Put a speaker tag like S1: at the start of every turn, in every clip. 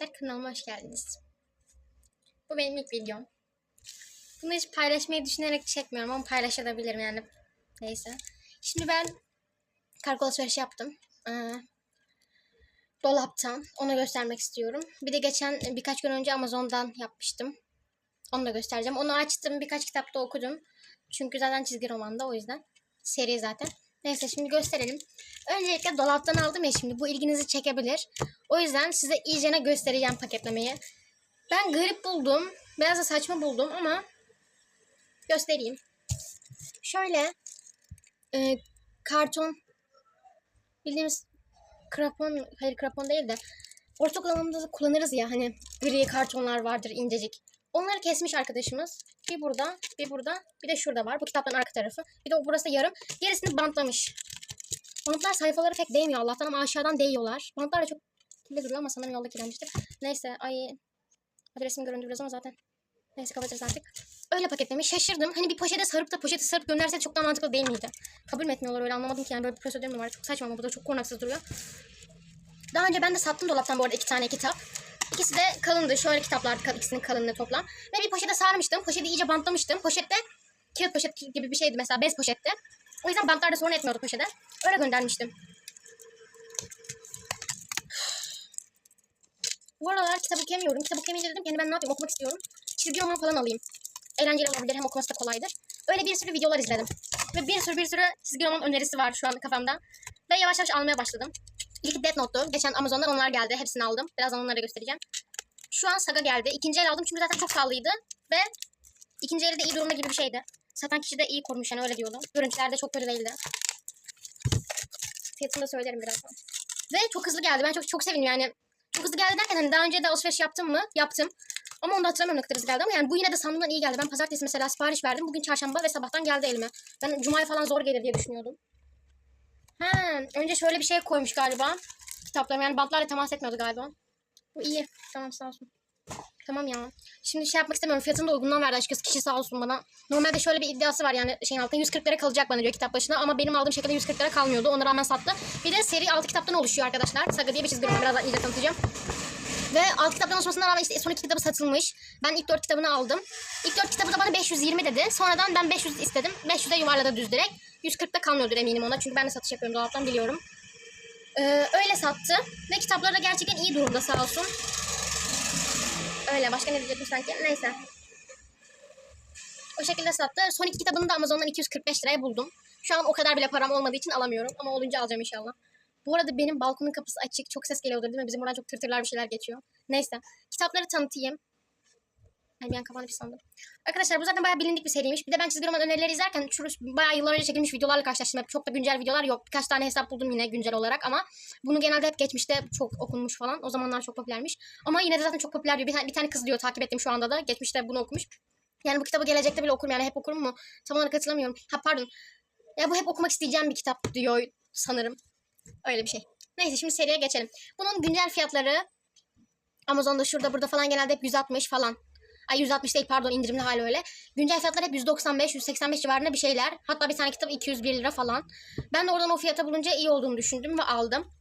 S1: arkadaşlar kanalıma hoş geldiniz. Bu benim ilk videom. Bunu hiç paylaşmayı düşünerek çekmiyorum ama paylaşabilirim yani. Neyse. Şimdi ben kargo alışveriş yaptım. Ee, dolaptan. Onu göstermek istiyorum. Bir de geçen birkaç gün önce Amazon'dan yapmıştım. Onu da göstereceğim. Onu açtım. Birkaç kitapta okudum. Çünkü zaten çizgi romanda o yüzden. Seri zaten. Neyse şimdi gösterelim. Öncelikle dolaptan aldım ya şimdi bu ilginizi çekebilir. O yüzden size iyicene göstereceğim paketlemeyi. Ben garip buldum. Biraz da saçma buldum ama göstereyim. Şöyle e, karton bildiğimiz krapon, hayır krapon değil de ortaokul alanında kullanırız ya hani gri kartonlar vardır incecik. Onları kesmiş arkadaşımız. Bir burada, bir burada, bir de şurada var. Bu kitapların arka tarafı. Bir de o burası yarım. Gerisini bantlamış. Bantlar sayfaları pek değmiyor Allah'tan ama aşağıdan değiyorlar. Bantlar da çok kirli duruyor ama sanırım yolda kirlenmiştir. Neyse ay adresim göründü biraz ama zaten. Neyse kapatırız artık. Öyle paketlemiş. Şaşırdım. Hani bir poşete sarıp da poşeti sarıp gönderse çok daha mantıklı değil miydi? Kabul mü etmiyorlar öyle anlamadım ki yani böyle bir prosedür mü var? Çok saçma ama bu da çok kornaksız duruyor. Daha önce ben de sattım dolaptan bu arada iki tane kitap. İkisi de kalındı. Şöyle kitaplar ikisinin kalınlığı toplam. Ve bir poşete sarmıştım. Poşeti iyice bantlamıştım. Poşette kağıt poşet gibi bir şeydi mesela bez poşette. O yüzden bantlar da sorun etmiyordu poşete. Öyle göndermiştim. Bu aralar kitap okuyamıyorum. Kitap okuyamayınca dedim ki hani ben ne yapayım okumak istiyorum. Çizgi roman falan alayım. Eğlenceli olabilir hem okuması da kolaydır. Öyle bir sürü videolar izledim. Ve bir sürü bir sürü çizgi roman önerisi var şu an kafamda. Ve yavaş yavaş almaya başladım. İlk Death Note'tu. Geçen Amazon'dan onlar geldi. Hepsini aldım. Birazdan onları da göstereceğim. Şu an Saga geldi. İkinci el aldım çünkü zaten çok pahalıydı. Ve ikinci eli de iyi durumda gibi bir şeydi. Satan kişi de iyi korumuş yani öyle diyordu. Görüntüler de çok kötü değildi. Fiyatını da söylerim birazdan. Ve çok hızlı geldi. Ben çok çok sevindim yani. Çok hızlı geldi derken hani daha önce de alışveriş yaptım mı? Yaptım. Ama onu da hatırlamıyorum ne kadar hızlı geldi ama yani bu yine de sandığımdan iyi geldi. Ben pazartesi mesela sipariş verdim. Bugün çarşamba ve sabahtan geldi elime. Ben cumaya falan zor gelir diye düşünüyordum. Ha, önce şöyle bir şey koymuş galiba. Kitaplarım yani bantlarla temas etmiyordu galiba. Bu iyi. Tamam sağ olsun. Tamam ya. Şimdi şey yapmak istemiyorum. Fiyatını da uygundan verdi açıkçası. Kişi sağ olsun bana. Normalde şöyle bir iddiası var yani şeyin altında 140 lira kalacak bana diyor kitap başına. Ama benim aldığım şekilde 140 lira kalmıyordu. Ona rağmen sattı. Bir de seri 6 kitaptan oluşuyor arkadaşlar. Saga diye bir çizgi roman. Birazdan iyice tanıtacağım. Ve 6 kitaptan oluşmasına rağmen işte son iki kitabı satılmış. Ben ilk 4 kitabını aldım. İlk 4 kitabı da bana 520 dedi. Sonradan ben 500 istedim. 500'e yuvarladı düz direkt. 140'da kalmıyordur eminim ona. Çünkü ben de satış yapıyorum dolaptan biliyorum. Ee, öyle sattı. Ve kitapları da gerçekten iyi durumda sağ olsun. Öyle başka ne diyecektim sanki. Neyse. O şekilde sattı. Son iki kitabını da Amazon'dan 245 liraya buldum. Şu an o kadar bile param olmadığı için alamıyorum. Ama olunca alacağım inşallah. Bu arada benim balkonun kapısı açık. Çok ses geliyordur değil mi? Bizim buradan çok tırtırlar bir şeyler geçiyor. Neyse. Kitapları tanıtayım. Ay bir an kapandı bir sandım. Arkadaşlar bu zaten bayağı bilindik bir seriymiş. Bir de ben çizgi roman önerileri izlerken şu bayağı yıllar önce çekilmiş videolarla karşılaştım. Hep çok da güncel videolar yok. Birkaç tane hesap buldum yine güncel olarak ama bunu genelde hep geçmişte çok okunmuş falan. O zamanlar çok popülermiş. Ama yine de zaten çok popüler diyor. Bir bir tane kız diyor takip ettim şu anda da. Geçmişte bunu okumuş. Yani bu kitabı gelecekte bile okurum. Yani hep okurum mu? Tam olarak hatırlamıyorum. Ha pardon. Ya bu hep okumak isteyeceğim bir kitap diyor sanırım. Öyle bir şey. Neyse şimdi seriye geçelim. Bunun güncel fiyatları Amazon'da şurada burada falan genelde hep 160 falan. Ay 160 değil pardon indirimli hali öyle. Güncel fiyatlar hep 195, 185 civarında bir şeyler. Hatta bir tane kitap 201 lira falan. Ben de oradan o fiyata bulunca iyi olduğunu düşündüm ve aldım.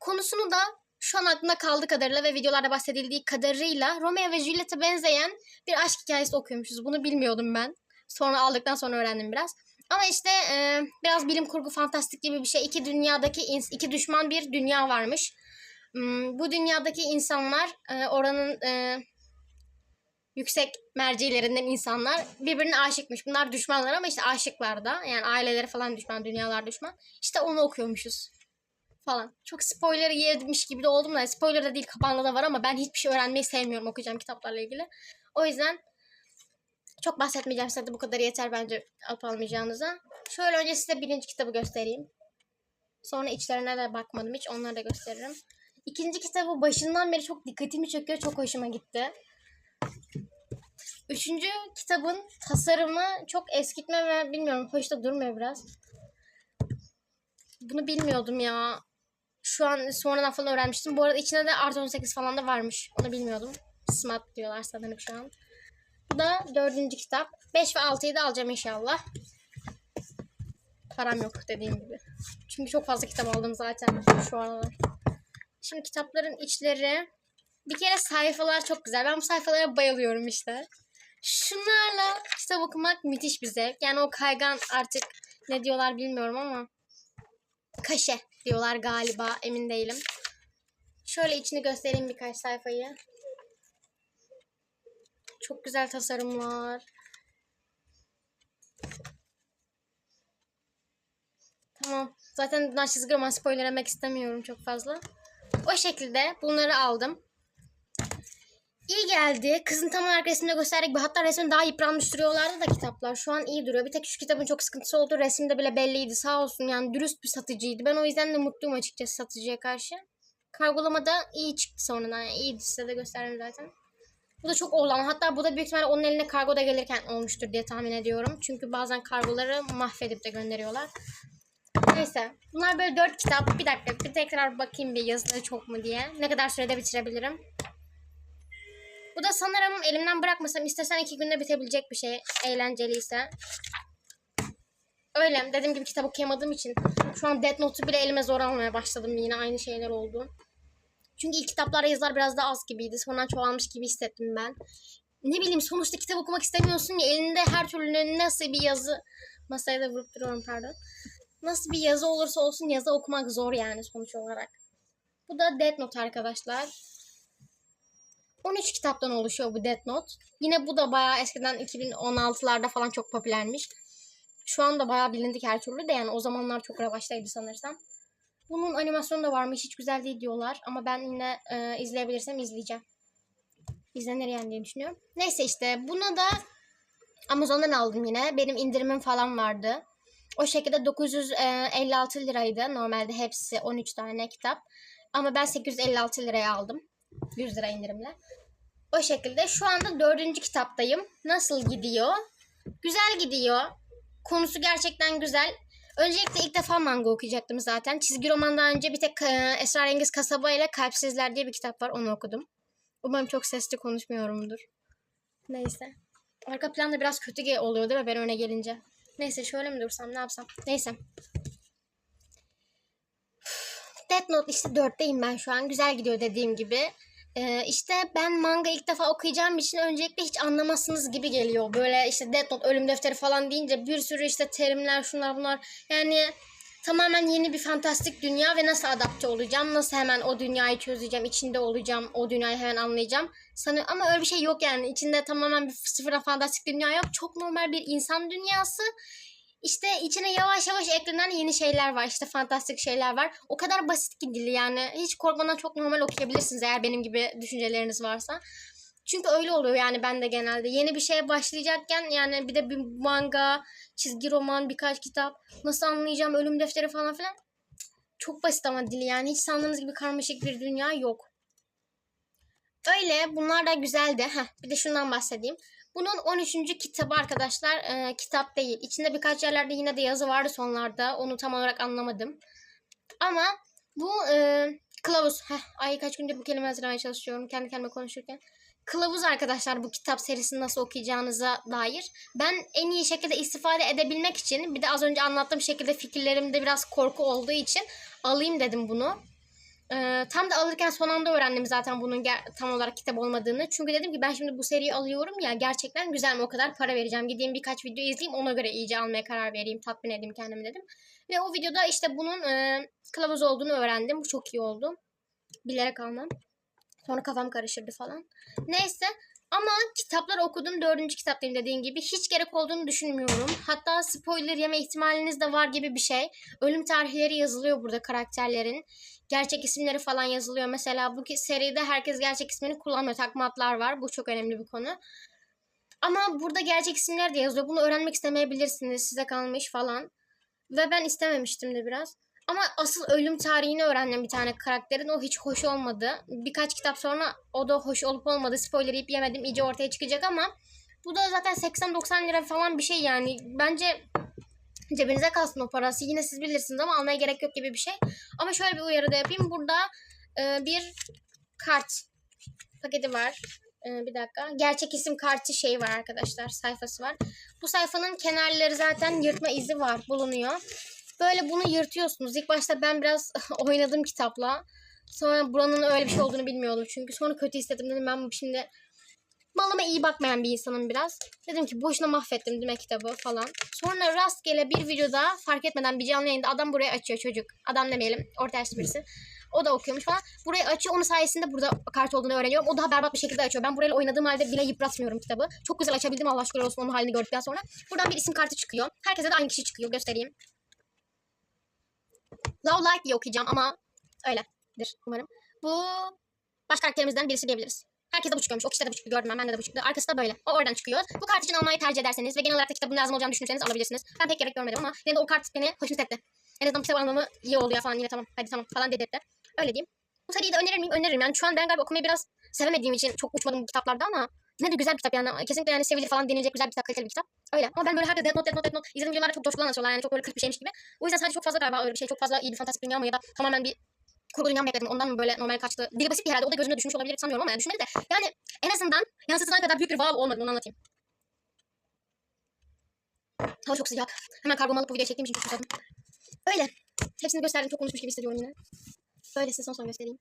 S1: Konusunu da şu an aklımda kaldığı kadarıyla ve videolarda bahsedildiği kadarıyla Romeo ve Juliet'e benzeyen bir aşk hikayesi okuyormuşuz. Bunu bilmiyordum ben. Sonra aldıktan sonra öğrendim biraz. Ama işte e, biraz bilim kurgu fantastik gibi bir şey. İki dünyadaki iki düşman bir dünya varmış. Hmm, bu dünyadaki insanlar e, oranın e, yüksek mercilerinden insanlar birbirine aşıkmış. Bunlar düşmanlar ama işte aşıklar da. Yani aileleri falan düşman, dünyalar düşman. İşte onu okuyormuşuz falan. Çok spoiler yemiş gibi de oldum da spoiler da değil kapağında da var ama ben hiçbir şey öğrenmeyi sevmiyorum okuyacağım kitaplarla ilgili. O yüzden çok bahsetmeyeceğim size de bu kadar yeter bence alıp almayacağınıza. Şöyle önce size birinci kitabı göstereyim. Sonra içlerine de bakmadım hiç onları da gösteririm. İkinci kitabı başından beri çok dikkatimi çekiyor. Çok hoşuma gitti. Üçüncü kitabın tasarımı çok eskitme ve bilmiyorum hoş da durmuyor biraz. Bunu bilmiyordum ya. Şu an sonradan falan öğrenmiştim. Bu arada içinde de artı 18 falan da varmış. Onu bilmiyordum. Smart diyorlar sanırım şu an. Bu da dördüncü kitap. 5 ve 6'yı da alacağım inşallah. Param yok dediğim gibi. Çünkü çok fazla kitap aldım zaten şu aralar. Şimdi kitapların içleri Bir kere sayfalar çok güzel. Ben bu sayfalara bayılıyorum işte. Şunlarla kitap okumak müthiş bir zevk. Yani o kaygan artık ne diyorlar bilmiyorum ama kaşe diyorlar galiba emin değilim. Şöyle içini göstereyim birkaç sayfayı. Çok güzel tasarımlar. Tamam. Zaten bunlar çizgi roman spoilerlemek istemiyorum çok fazla. O şekilde bunları aldım. İyi geldi. Kızın tam olarak resimde gösterdik. Hatta resmin daha yıpranmış duruyorlardı da kitaplar. Şu an iyi duruyor. Bir tek şu kitabın çok sıkıntısı oldu. Resimde bile belliydi. Sağ olsun yani dürüst bir satıcıydı. Ben o yüzden de mutluyum açıkçası satıcıya karşı. Kargolamada iyi çıktı sonradan. Yani iyiydi size de gösterdim zaten. Bu da çok ama hatta bu da büyük ihtimalle onun eline kargoda gelirken olmuştur diye tahmin ediyorum. Çünkü bazen kargoları mahvedip de gönderiyorlar. Neyse. Bunlar böyle dört kitap. Bir dakika bir tekrar bakayım bir yazıları çok mu diye. Ne kadar sürede bitirebilirim. Bu da sanırım elimden bırakmasam istesen iki günde bitebilecek bir şey. Eğlenceliyse. Öyle. Dediğim gibi kitap okuyamadığım için şu an Death Note'u bile elime zor almaya başladım. Yine aynı şeyler oldu. Çünkü ilk kitaplarda yazılar biraz daha az gibiydi. Sonradan çoğalmış gibi hissettim ben. Ne bileyim sonuçta kitap okumak istemiyorsun ya elinde her türlü nasıl bir yazı masaya da vurup duruyorum pardon. Nasıl bir yazı olursa olsun yazı okumak zor yani sonuç olarak. Bu da Death Note arkadaşlar. 13 kitaptan oluşuyor bu Death Note. Yine bu da bayağı eskiden 2016'larda falan çok popülermiş. Şu anda bayağı bilindik her türlü de yani o zamanlar çok revaçtaydı sanırsam. Bunun animasyonu da varmış hiç güzel değil diyorlar ama ben yine e, izleyebilirsem izleyeceğim. İzlenir yani diye düşünüyorum. Neyse işte buna da Amazon'dan aldım yine. Benim indirimim falan vardı. O şekilde 956 liraydı. Normalde hepsi 13 tane kitap. Ama ben 856 liraya aldım. 100 lira indirimle. O şekilde şu anda dördüncü kitaptayım. Nasıl gidiyor? Güzel gidiyor. Konusu gerçekten güzel. Öncelikle ilk defa manga okuyacaktım zaten. Çizgi romandan önce bir tek e, Esrarengiz Kasaba ile Kalpsizler diye bir kitap var. Onu okudum. Umarım çok sesli konuşmuyorumdur. Neyse. Arka planda biraz kötü ge- oluyor değil mi ben öne gelince? Neyse şöyle mi dursam ne yapsam? Neyse. Death Note işte 4'teyim ben şu an. Güzel gidiyor dediğim gibi. Ee, işte ben manga ilk defa okuyacağım için öncelikle hiç anlamazsınız gibi geliyor. Böyle işte Death Note, Ölüm Defteri falan deyince bir sürü işte terimler şunlar bunlar. Yani tamamen yeni bir fantastik dünya ve nasıl adapte olacağım? Nasıl hemen o dünyayı çözeceğim, içinde olacağım, o dünyayı hemen anlayacağım. Sanıyorum ama öyle bir şey yok yani. İçinde tamamen bir sıfıra fantastik dünya yok. Çok normal bir insan dünyası. İşte içine yavaş yavaş eklenen yeni şeyler var. İşte fantastik şeyler var. O kadar basit ki dili yani. Hiç korkmadan çok normal okuyabilirsiniz eğer benim gibi düşünceleriniz varsa. Çünkü öyle oluyor yani ben de genelde. Yeni bir şeye başlayacakken yani bir de bir manga, çizgi roman, birkaç kitap. Nasıl anlayacağım ölüm defteri falan filan. Çok basit ama dili yani. Hiç sandığınız gibi karmaşık bir dünya yok. Öyle bunlar da güzeldi. Heh, bir de şundan bahsedeyim. Bunun 13. kitabı arkadaşlar e, kitap değil. İçinde birkaç yerlerde yine de yazı vardı sonlarda. Onu tam olarak anlamadım. Ama bu e, kılavuz. Heh, ay kaç gündür bu kelime hazırlamaya çalışıyorum kendi kendime konuşurken. Kılavuz arkadaşlar bu kitap serisini nasıl okuyacağınıza dair. Ben en iyi şekilde istifade edebilmek için bir de az önce anlattığım şekilde fikirlerimde biraz korku olduğu için alayım dedim bunu. Ee, tam da alırken son anda öğrendim zaten bunun tam olarak kitap olmadığını. Çünkü dedim ki ben şimdi bu seriyi alıyorum ya gerçekten güzel mi o kadar para vereceğim. Gideyim birkaç video izleyeyim ona göre iyice almaya karar vereyim tatmin edeyim kendimi dedim. Ve o videoda işte bunun e, kılavuz olduğunu öğrendim. Bu çok iyi oldu. Bilerek almam. Sonra kafam karışırdı falan. Neyse ama kitaplar okudum. Dördüncü kitaptayım dediğim gibi. Hiç gerek olduğunu düşünmüyorum. Hatta spoiler yeme ihtimaliniz de var gibi bir şey. Ölüm tarihleri yazılıyor burada karakterlerin. Gerçek isimleri falan yazılıyor. Mesela bu seride herkes gerçek ismini kullanmıyor. Takma adlar var. Bu çok önemli bir konu. Ama burada gerçek isimler de yazıyor. Bunu öğrenmek istemeyebilirsiniz. Size kalmış falan. Ve ben istememiştim de biraz. Ama asıl ölüm tarihini öğrendim bir tane karakterin. O hiç hoş olmadı. Birkaç kitap sonra o da hoş olup olmadı. Spoiler yiyip yemedim. iyice ortaya çıkacak ama bu da zaten 80-90 lira falan bir şey yani. Bence cebinize kalsın o parası. Yine siz bilirsiniz ama almaya gerek yok gibi bir şey. Ama şöyle bir uyarı da yapayım. Burada e, bir kart paketi var. E, bir dakika. Gerçek isim kartı şey var arkadaşlar. Sayfası var. Bu sayfanın kenarları zaten yırtma izi var. Bulunuyor. Böyle bunu yırtıyorsunuz. İlk başta ben biraz oynadım kitapla. Sonra buranın öyle bir şey olduğunu bilmiyordum çünkü. Sonra kötü hissettim dedim ben şimdi malıma iyi bakmayan bir insanım biraz. Dedim ki boşuna mahvettim demek kitabı falan. Sonra rastgele bir videoda fark etmeden bir canlı yayında adam burayı açıyor çocuk. Adam demeyelim orta yaşlı birisi. O da okuyormuş falan. Burayı açıyor. Onun sayesinde burada kart olduğunu öğreniyorum. O daha berbat bir şekilde açıyor. Ben burayla oynadığım halde bile yıpratmıyorum kitabı. Çok güzel açabildim Allah şükür olsun onun halini gördükten sonra. Buradan bir isim kartı çıkıyor. Herkese de aynı kişi çıkıyor. Göstereyim. Love Light diye okuyacağım ama öyledir umarım. Bu baş karakterimizden birisi diyebiliriz. Herkese bu çıkıyormuş. O kişide de bu çıktı gördüm ben. Bende de bu çıktı. Arkası da böyle. O oradan çıkıyor. Bu kart için almayı tercih ederseniz ve genel olarak da kitabın lazım olacağını düşünürseniz alabilirsiniz. Ben pek gerek görmedim ama yine de o kart beni hoşnut etti. En azından kitap anlamı iyi oldu ya falan yine tamam. Hadi tamam falan dedirtti. Öyle diyeyim. Bu seriyi de önerir miyim? Öneririm. Yani şu an ben galiba okumayı biraz sevemediğim için çok uçmadım bu kitaplarda ama yine de güzel bir kitap yani. Kesinlikle yani sevilir falan denilecek güzel bir kitap, kaliteli bir kitap. Öyle. Ama ben böyle herkes Death Note, Death Note, Death Note izlediğim videolarda çok coşkulu anlatıyorlar. Yani çok böyle kırk bir şeymiş gibi. O yüzden sadece çok fazla galiba öyle bir şey. Çok fazla iyi bir fantastik dünya mı ya da tamamen bir kurgu dünya mı bekledim. Ondan mı böyle normal kaçtı. Dili basit bir herhalde. O da gözüne düşmüş olabilir sanmıyorum ama yani düşünmedi de. Yani en azından yansıtılan kadar büyük bir wow olmadı. Onu anlatayım. Hava çok sıcak. Hemen kargomu alıp bu videoyu çektiğim için çok susadım. Öyle. Hepsini gösterdim. Çok konuşmuş gibi hissediyorum yine. Böyle size son son göstereyim.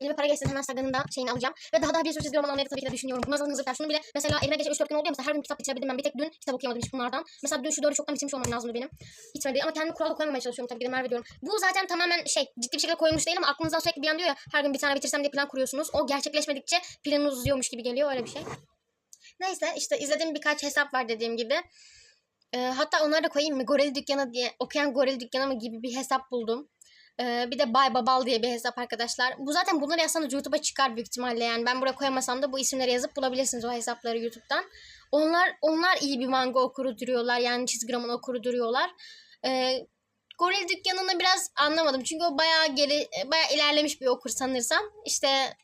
S1: Elime para geçsin hemen Sagan'ın da şeyini alacağım. Ve daha daha bir sürü çizgi roman almayı tabii ki de düşünüyorum. Bunlar zaten hazır. Şunu bile mesela elime geçen 3-4 gün oldu ya mesela her gün kitap bitirebildim ben. Bir tek dün kitap okuyamadım hiç bunlardan. Mesela dün şu dördü çoktan bitirmiş olmam lazımdı benim. Bitmedi ama kendimi kuralda koymamaya çalışıyorum tabii ki de Merve diyorum. Bu zaten tamamen şey ciddi bir şekilde koyulmuş değil ama aklınızdan sürekli bir an diyor ya her gün bir tane bitirsem diye plan kuruyorsunuz. O gerçekleşmedikçe planınız uzuyormuş gibi geliyor öyle bir şey. Neyse işte izlediğim birkaç hesap var dediğim gibi. Ee, hatta onları da koyayım mı? Goril Dükkanı diye okuyan Goril Dükkanı mı gibi bir hesap buldum. Ee, bir de Bay Babal diye bir hesap arkadaşlar. Bu zaten bunları yazsanız YouTube'a çıkar büyük ihtimalle yani. Ben buraya koyamasam da bu isimleri yazıp bulabilirsiniz o hesapları YouTube'dan. Onlar onlar iyi bir manga okuru duruyorlar. Yani çizgi roman okuru duruyorlar. Ee, Goril Dükkanı'nı biraz anlamadım. Çünkü o bayağı geri, bayağı ilerlemiş bir okur sanırsam. İşte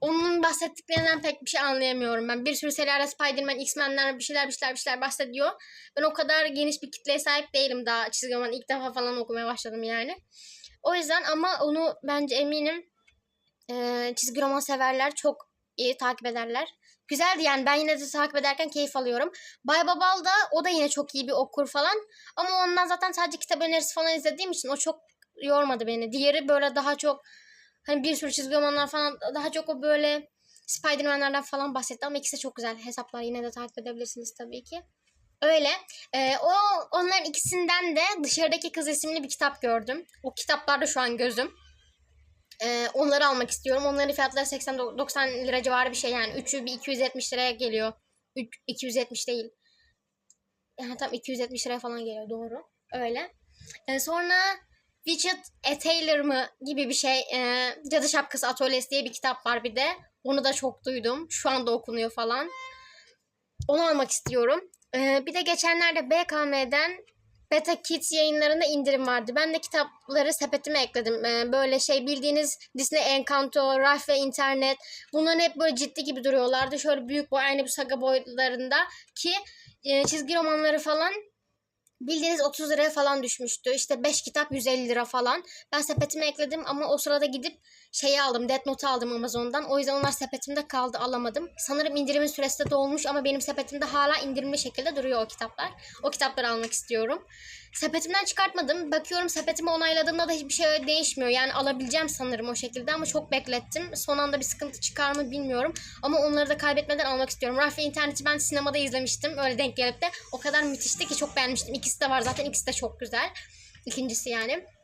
S1: onun bahsettiklerinden pek bir şey anlayamıyorum ben. Bir sürü serilerde Spider-Man, X-Men'ler bir şeyler bir şeyler bir şeyler bahsediyor. Ben o kadar geniş bir kitleye sahip değilim daha çizgi roman ilk defa falan okumaya başladım yani. O yüzden ama onu bence eminim eee, çizgi roman severler çok iyi takip ederler. Güzeldi yani ben yine de takip ederken keyif alıyorum. Bay Babal da o da yine çok iyi bir okur falan. Ama ondan zaten sadece kitap önerisi falan izlediğim için o çok yormadı beni. Diğeri böyle daha çok hani bir sürü çizgi romanlar falan daha çok o böyle Spider-Man'lerden falan bahsetti ama ikisi de çok güzel hesaplar yine de takip edebilirsiniz tabii ki. Öyle. Ee, o onların ikisinden de dışarıdaki kız isimli bir kitap gördüm. O kitaplarda şu an gözüm. Ee, onları almak istiyorum. Onların fiyatları 80-90 lira civarı bir şey yani. Üçü bir 270 liraya geliyor. Üç, 270 değil. Yani tam 270 liraya falan geliyor doğru. Öyle. Ee, sonra Widget A Taylor mı gibi bir şey. Ee, Cadı Şapkası Atölyesi diye bir kitap var bir de. Onu da çok duydum. Şu anda okunuyor falan. Onu almak istiyorum. Ee, bir de geçenlerde BKM'den Beta Kids yayınlarında indirim vardı. Ben de kitapları sepetime ekledim. Ee, böyle şey bildiğiniz Disney Encanto, Ralph ve İnternet. Bunların hep böyle ciddi gibi duruyorlardı. Şöyle büyük boy aynı bu saga boyutlarında ki e, çizgi romanları falan bildiğiniz 30 liraya falan düşmüştü. İşte 5 kitap 150 lira falan. Ben sepetime ekledim ama o sırada gidip şeyi aldım. Death Note aldım Amazon'dan. O yüzden onlar sepetimde kaldı alamadım. Sanırım indirimin süresi de dolmuş ama benim sepetimde hala indirimli şekilde duruyor o kitaplar. O kitapları almak istiyorum. Sepetimden çıkartmadım. Bakıyorum sepetimi onayladığımda da hiçbir şey değişmiyor. Yani alabileceğim sanırım o şekilde ama çok beklettim. Son anda bir sıkıntı çıkar mı bilmiyorum. Ama onları da kaybetmeden almak istiyorum. Ve İnternet'i ben sinemada izlemiştim. Öyle denk gelip de o kadar müthişti ki çok beğenmiştim. İkisi de var zaten. ikisi de çok güzel. İkincisi yani.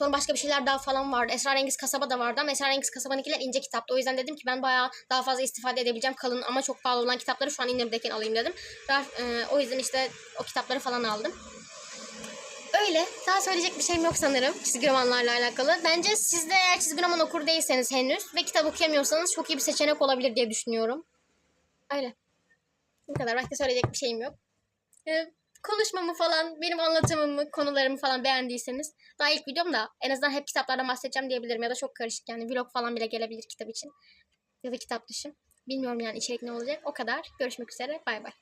S1: Sonra başka bir şeyler daha falan vardı. Esrarengiz Kasaba da vardı ama Esrarengiz Kasaba'nınkiler ince kitaptı. O yüzden dedim ki ben bayağı daha fazla istifade edebileceğim kalın ama çok pahalı olan kitapları şu an indirimdeyken alayım dedim. E, o yüzden işte o kitapları falan aldım. Öyle. Daha söyleyecek bir şeyim yok sanırım çizgi romanlarla alakalı. Bence siz de eğer çizgi roman okur değilseniz henüz ve kitap okuyamıyorsanız çok iyi bir seçenek olabilir diye düşünüyorum. Öyle. Bu kadar. Başka söyleyecek bir şeyim yok. Ee, konuşmamı falan, benim anlatımımı, konularımı falan beğendiyseniz daha ilk videom da en azından hep kitaplardan bahsedeceğim diyebilirim ya da çok karışık yani vlog falan bile gelebilir kitap için ya da kitap dışı. Bilmiyorum yani içerik ne olacak. O kadar. Görüşmek üzere. Bay bay.